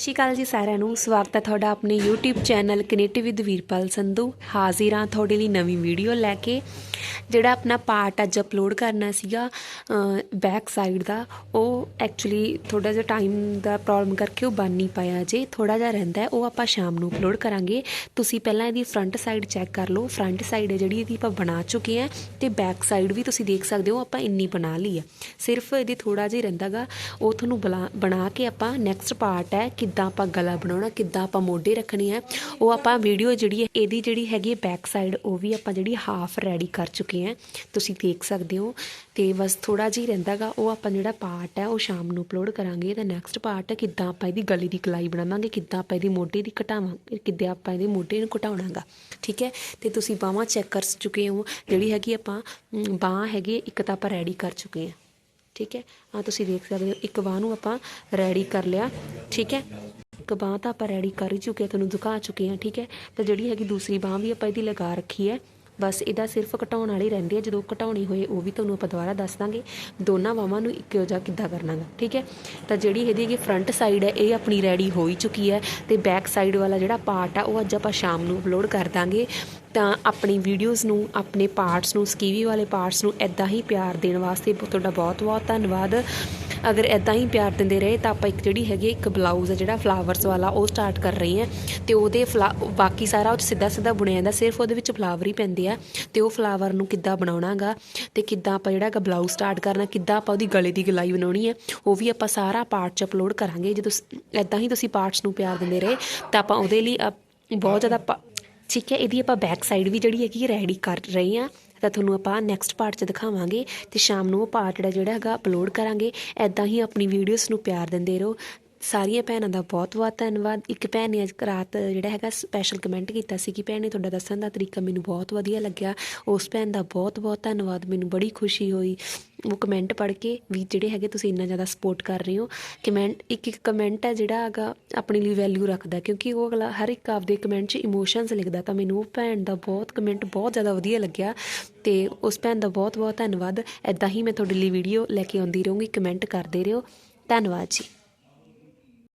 ਸਤਿ ਸ਼੍ਰੀ ਅਕਾਲ ਜੀ ਸਾਰਿਆਂ ਨੂੰ। ਸਵਾਗਤ ਹੈ ਤੁਹਾਡਾ ਆਪਣੇ YouTube channel connect with Veerpal Sandhu. ਹਾਜ਼ਰ ਹਾਂ ਤੁਹਾਡੇ ਲਈ ਨਵੀਂ ਵੀਡੀਓ ਲੈ ਕੇ। ਜਿਹੜਾ ਆਪਣਾ ਪਾਰਟ ਅੱਜ ਅਪਲੋਡ ਕਰਨਾ ਸੀਗਾ ਬੈਕ ਸਾਈਡ ਦਾ, ਉਹ ਐਕਚੁਅਲੀ ਥੋੜਾ ਜਿਹਾ ਟਾਈਮ ਦਾ ਪ੍ਰੋਬਲਮ ਕਰਕੇ ਉਹ ਬਣ ਨਹੀਂ ਪਾਇਆ ਜੇ ਥੋੜਾ ਜਿਹਾ ਰਹਿੰਦਾ ਉਹ ਆਪਾਂ ਸ਼ਾਮ ਨੂੰ ਅਪਲੋਡ ਕਰਾਂਗੇ। ਤੁਸੀਂ ਪਹਿਲਾਂ ਇਹਦੀ ਫਰੰਟ ਸਾਈਡ ਚੈੱਕ ਕਰ ਲਓ। ਫਰੰਟ ਸਾਈਡ ਹੈ ਜਿਹੜੀ ਇਹਦੀ ਆਪਾਂ ਬਣਾ ਚੁੱਕੇ ਹਾਂ ਤੇ ਬੈਕ ਸਾਈਡ ਵੀ ਤੁਸੀਂ ਦੇਖ ਸਕਦੇ ਹੋ, ਆਪਾਂ ਇੰਨੀ ਬਣਾ ਲਈ ਹੈ। ਸਿਰਫ ਇਹਦੀ ਥੋੜਾ ਜਿਹਾ ਰਹਿੰਦਾਗਾ। ਉਹ ਤੁਹਾਨੂੰ ਬਲਾ- ਬਣਾ ਕੇ ਆਪਾਂ ਨੈਕਸਟ ਪਾਰਟ ਹੈ ਕਿ ਕਿੱਦਾਂ ਆਪਾਂ ਗਲਾ ਬਣਾਉਣਾ, ਕਿੱਦਾਂ ਆਪਾਂ ਮੋਢੇ ਰੱਖਣੇ ਆ, ਉਹ ਆਪਾਂ ਵੀਡੀਓ ਜਿਹੜੀ ਹੈ, ਇਹਦੀ ਜਿਹੜੀ ਹੈਗੀ ਬੈਕ ਸਾਈਡ ਉਹ ਵੀ ਆਪਾਂ ਜਿਹੜੀ ਹਾਫ ਰੈਡੀ ਕਰ ਚੁੱਕੇ ਹਾਂ ਤੁਸੀਂ ਦੇਖ ਸਕਦੇ ਹੋ, ਤੇ ਬਸ ਥੋੜਾ ਜਿਹਾ ਹੀ ਰਹਿੰਦਾਗਾ, ਉਹ ਆਪਾਂ ਜਿਹੜਾ ਪਾਰਟ ਹੈ, ਉਹ ਸ਼ਾਮ ਨੂੰ ਅਪਲੋਡ ਕਰਾਂਗੇ। ਇਹਦਾ ਨੈਕਸਟ ਪਾਰਟ ਹੈ, ਕਿੱਦਾਂ ਆਪਾਂ ਇਹਦੀ ਗਲੇ ਦੀ ਕਲਾਈ ਬਣਾਵਾਂਗੇ, ਕਿੱਦਾਂ ਆਪਾਂ ਇਹਦੀ ਮੋਢੇ ਦੀ ਘਟਾਵਾਂਗੇ, ਕਿੱਦਾਂ ਆਪਾਂ ਇਹਦੇ ਮੋਢੇ ਨੂੰ ਘਟਾਉਣਾਗਾ, ਠੀਕ ਹੈ? ਤੇ ਤੁਸੀਂ ਬਾਹਾਂ ਚੈੱਕ ਕਰ ਚੁੱਕੇ ਹੋ, ਜਿਹੜੀ ਹੈਗੀ ਆਪਾਂ ਬਾਹ ਹੈਗੀ ਇੱਕ ਤਾਂ ਆਪਾਂ ਰੈਡੀ ਕਰ ਚੁੱਕੇ ਹਾਂ ਠੀਕ ਹੈ? ਆ ਤੁਸੀਂ ਦੇਖ ਸਕਦੇ ਹੋ, ਇੱਕ ਬਾਹ ਨੂੰ ਆਪਾਂ ਰੈਡੀ ਕਰ ਲਿਆ, ਠੀਕ ਹੈ? ਇੱਕ ਬਾਹ ਤਾਂ ਆਪਾਂ ਰੈਡੀ ਕਰ ਹੀ ਚੁੱਕੇ ਤੁਹਾਨੂੰ ਦਿਖਾ ਚੁੱਕੇ ਹਾਂ ਠੀਕ ਹੈ? ਤਾਂ ਜਿਹੜੀ ਹੈਗੀ ਦੂਸਰੀ ਬਾਹ ਵੀ ਆਪਾਂ ਇਹਦੀ ਲਗਾ ਰੱਖੀ ਹੈ। ਬਸ ਇਹਦਾ ਸਿਰਫ ਘਟਾਉਣ ਵਾਲੀ ਰਹਿੰਦੀ ਹੈ, ਜਦੋਂ ਘਟਾਉਣੀ ਹੋਏ ਉਹ ਵੀ ਤੁਹਾਨੂੰ ਆਪਾਂ ਦੁਬਾਰਾ ਦੱਸ ਦਾਂਗੇ। ਦੋਨਾਂ ਬਾਹਾਂ ਨੂੰ ਇੱਕੋ ਜਿਹਾ ਕਿੱਦਾਂ ਕਰਨਾਗਾ, ਠੀਕ ਹੈ? ਤਾਂ ਜਿਹੜੀ ਇਹਦੀ ਹੈਗੀ ਫਰੰਟ ਸਾਈਡ ਹੈ, ਇਹ ਆਪਣੀ ਰੈਡੀ ਹੋ ਹੀ ਚੁੱਕੀ ਹੈ ਤੇ ਬੈਕ ਸਾਈਡ ਵਾਲਾ ਜਿਹੜਾ ਪਾਰਟ ਆ, ਉਹ ਅੱਜ ਆਪਾਂ ਸ਼ਾਮ ਨੂੰ ਅਪਲੋਡ ਕਰ ਦਾਂਗੇ। ਤਾਂ ਆਪਣੀ ਵੀਡੀਓਜ਼ ਨੂੰ, ਆਪਣੇ ਪਾਰਟਸ ਨੂੰ, ਸਕੀਵੀ ਵਾਲੇ ਪਾਰਟਸ ਨੂੰ ਐਦਾਂ ਹੀ ਪਿਆਰ ਦੇਣ ਵਾਸਤੇ ਤੁਹਾਡਾ ਬਹੁਤ ਬਹੁਤ ਧੰਨਵਾਦ। ਅਗਰ ਐਦਾਂ ਹੀ ਪਿਆਰ ਦਿੰਦੇ ਰਹੇ ਤਾਂ ਆਪਾਂ ਇੱਕ ਜਿਹੜੀ ਹੈਗੀ ਇੱਕ ਬਲਾਊਜ਼ ਹੈ ਜਿਹੜਾ ਫਲਾਵਰਸ ਵਾਲਾ, ਉਹ ਸਟਾਰਟ ਕਰ ਰਹੇ ਹਾਂ ਤੇ ਉਹਦੇ ਫਲਾ- ਬਾਕੀ ਸਾਰਾ ਉਹ 'ਚ ਸਿੱਧਾ ਸਿੱਧਾ ਬੁਣਿਆ ਜਾਂਦਾ, ਸਿਰਫ ਉਹਦੇ ਵਿੱਚ ਫਲਾਵਰ ਹੀ ਪੈਂਦੇ ਆ। ਤੇ ਉਹ ਫਲਾਵਰ ਨੂੰ ਕਿੱਦਾਂ ਬਣਾਉਣਾਗਾ, ਤੇ ਕਿੱਦਾਂ ਆਪਾਂ ਜਿਹੜਾ ਹੈਗਾ ਬਲਾਊਜ਼ ਸਟਾਰਟ ਕਰਨਾ, ਕਿੱਦਾਂ ਆਪਾਂ ਉਹਦੀ ਗਲੇ ਦੀ ਗਲਾਈ ਬਣਾਉਣੀ ਹੈ ਉਹ ਵੀ ਆਪਾਂ ਸਾਰਾ ਪਾਰਟ 'ਚ ਅਪਲੋਡ ਕਰਾਂਗੇ। ਜੇ ਜਦੋਂ ਐਦਾਂ ਹੀ ਤੁਸੀਂ ਪਾਰਟਸ ਨੂੰ ਪਿਆਰ ਦਿੰਦੇ ਰਹੇ, ਤਾਂ ਆਪਾਂ ਉਹਦੇ ਲਈ ਅਪ- ਬਹੁਤ ਜ਼ਿਆਦਾ ਪਾ- ਠੀਕ ਹੈ, ਇਹਦੀ ਆਪਾਂ ਬੈਕ ਸਾਈਡ ਵੀ ਜਿਹੜੀ ਹੈਗੀ ਰੈਡੀ ਕਰ ਰਹੇ ਹਾਂ ਤਾਂ ਤੁਹਾਨੂੰ ਆਪਾਂ ਨੈਕਸਟ ਪਾਰਟ 'ਚ ਦਿਖਾਵਾਂਗੇ ਤੇ ਸ਼ਾਮ ਨੂੰ ਉਹ ਪਾਰਟ ਜਿਹੜਾ ਹੈਗਾ ਅਪਲੋਡ ਕਰਾਂਗੇ। ਐਦਾਂ ਹੀ ਆਪਣੀ ਵੀਡੀਓਜ਼ ਨੂੰ ਪਿਆਰ ਦਿੰਦੇ ਰਹੋ। ਸਾਰੀਆਂ ਭੈਣਾਂ ਦਾ ਬਹੁਤ ਬਹੁਤ ਧੰਨਵਾਦ। ਇੱਕ ਭੈਣ ਨੇ ਅੱਜ ਰਾਤ ਜਿਹੜਾ ਹੈਗਾ ਸਪੈਸ਼ਲ ਕਮੈਂਟ ਕੀਤਾ ਸੀ ਕਿ ਭੈਣ ਨੇ ਤੁਹਾਡਾ ਦੱਸਣ ਦਾ ਤਰੀਕਾ ਮੈਨੂੰ ਬਹੁਤ ਵਧੀਆ ਲੱਗਿਆ। ਉਸ ਭੈਣ ਦਾ ਬਹੁਤ ਬਹੁਤ ਧੰਨਵਾਦ। ਮੈਨੂੰ ਬੜੀ ਖੁਸ਼ੀ ਹੋਈ। ਉਹ ਕਮੈਂਟ ਪੜ੍ਹ ਕੇ ਵੀ ਜਿਹੜੇ ਹੈਗੇ ਤੁਸੀਂ ਇੰਨਾ ਜ਼ਿਆਦਾ ਸਪੋਰਟ ਕਰ ਰਹੇ ਹੋ। ਕਮੈਂਟ ਇੱਕ ਇੱਕ ਕਮੈਂਟ ਹੈ ਜਿਹੜਾ ਹੈਗਾ ਆਪਣੇ ਲਈ ਵੈਲਿਊ ਰੱਖਦਾ ਕਿਉਂਕਿ ਉਹ ਅਗਲਾ ਹਰ ਇੱਕ ਆਪਦੇ ਕਮੈਂਟ 'ਚ ਇਮੋਸ਼ਨਸ ਲਿਖਦਾ। ਤਾਂ ਮੈਨੂੰ ਉਹ ਭੈਣ ਦਾ ਬਹੁਤ ਕਮੈਂਟ ਬਹੁਤ ਜ਼ਿਆਦਾ ਵਧੀਆ ਲੱਗਿਆ। ਤੇ ਉਸ ਭੈਣ ਦਾ ਬਹੁਤ ਬਹੁਤ ਧੰਨਵਾਦ। ਐਦਾਂ ਹੀ ਮੈਂ ਤੁਹਾਡੇ ਲਈ ਵੀਡੀਓ ਲੈ ਕੇ ਆਉਂਦੀ ਰਹੂੰਗੀ। ਕਮੈਂਟ ਕਰਦੇ ਰਹੋ। ਧੰਨਵਾਦ ਜੀ।